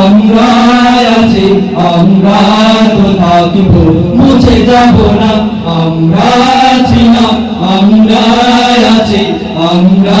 আমরা আছি আমরা তো থাকিব মুছে যাব না। আমরা আছি না আমরা আছি আমরা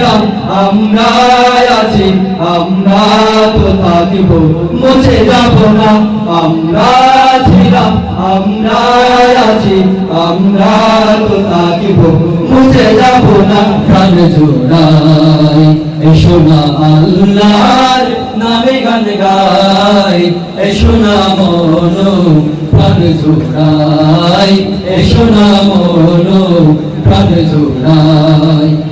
ছিলাম আমরা আছি আমরা তো থাকিব, মুছে যাব না। আমরা ছিলাম আমরা আছি আমরা তো থাকিব, মুছে যাব না। প্রাণ জোড়াই, এসো না আল্লাহর নামে গান গাই, এসো না মনো প্রাণ জোড়াই, এসো না মনো প্রাণ জোড়াই।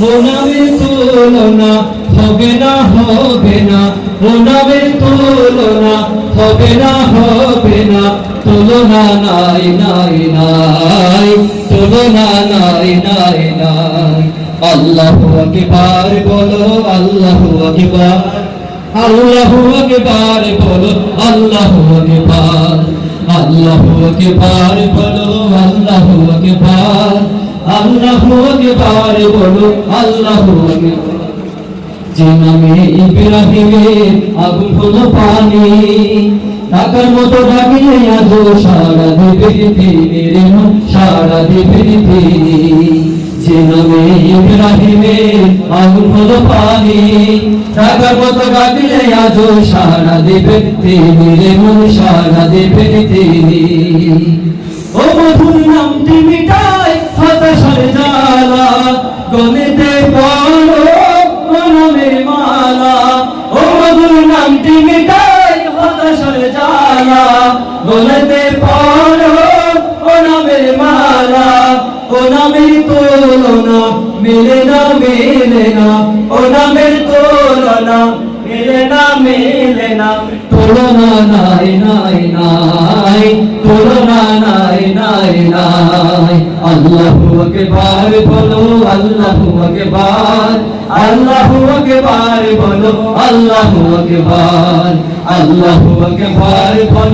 নামের তুলনা, হবে না হবে না। ও নামের তুলনা, হবে না হবে না। তুলনা নাই নাই নাই। তুলনা নাই নাই নাই। আল্লাহু আকবার বলো, আল্লাহু আকবার। আল্লাহু আকবার বলো, আল্লাহু আকবার। আল্লাহু আকবার বলো, আল্লাহু আকবার। যে নামে ইব্রাহিমের আগুন হলো পানি টাকার মতো আজ সারা দেবে সারা দেবে নামে ও মধুর নামটি মিটাই গলেতে পড়ো, ও নামের মালা, ও নামের তুলনা, মেলে না মেলে না, ও নামের তুলনা, মেলে না মেলে না। তুলনা নাই নাই নাই, তুলনা নাই নাই নাই। আল্লাহু আকবার বলো, আল্লাহু আকবার আল্লাহু আকবার বলো, আল্লাহু আকবার, আল্লাহু